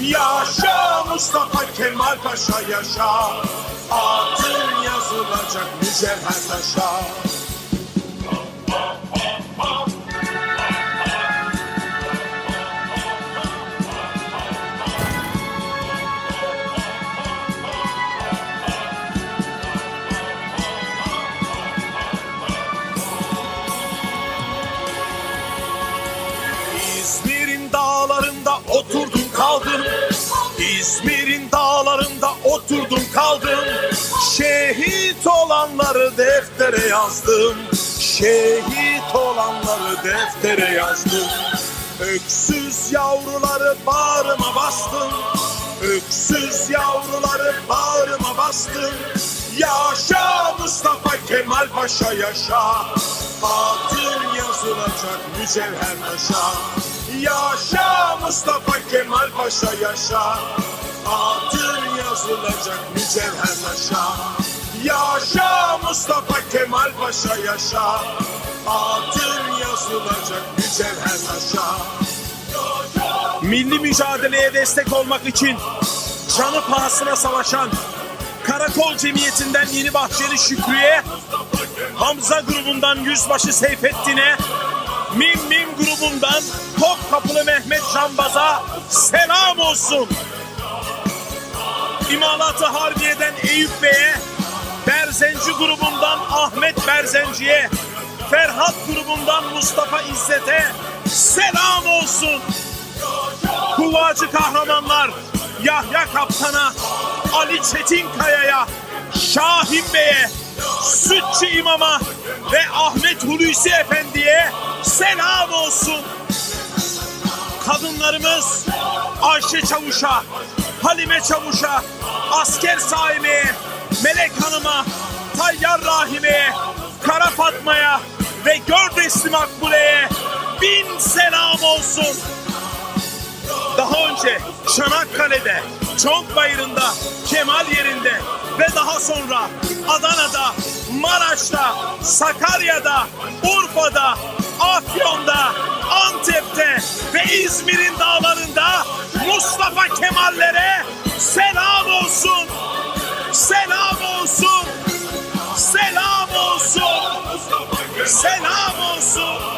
Yaşa Mustafa Kemal Paşa yaşa. Adın yazılacak mücevher taşa. İzmir'in İzmir'in dağlarında oturdum kaldım. Şehit olanları deftere yazdım. Şehit olanları deftere yazdım. Öksüz yavruları bağrıma bastım. Öksüz yavruları bağrıma bastım. Yaşa Mustafa Kemal Paşa yaşa. Adın yazılacak mücevher taşa. Yaşa Mustafa Kemal Paşa yaşa. Adın yazılacak mücevher taşa. Yaşa Mustafa Kemal Paşa yaşa. Adın yazılacak mücevher taşa. Milli mücadeleye destek olmak için canı pahasına savaşan Karakol Cemiyeti'nden Yeni Bahçeli Şükrü'ye, Hamza grubundan Yüzbaşı Seyfettin'e, Mim Mim grubundan Topkapılı Mehmet Cambaz'a selam olsun. İmalatı Harbiye'den Eyüp Bey'e, Berzenci grubundan Ahmet Berzenci'ye, Ferhat grubundan Mustafa İzzet'e selam olsun. Kuvacı kahramanlar Yahya Kaptan'a, Ali Çetinkaya'ya, Şahin Bey'e, Sütçü İmam'a ve Ahmet Hulusi Efendi'ye selam olsun. Kadınlarımız Ayşe Çavuş'a, Halime Çavuş'a, Asker Saime'ye, Melek Hanım'a, Tayyar Rahime'ye, Kara Fatma'ya ve Gördesli Makbule'ye bin selam olsun. Daha önce Çanakkale'de, Çonkbayırı'nda, Kemal yerinde ve daha sonra Adana'da, Maraş'ta, Sakarya'da, Urfa'da, Afyon'da, Antep'te ve İzmir'in dağlarında Mustafa Kemal'lere selam olsun. Selam olsun. Selam olsun. Selam olsun.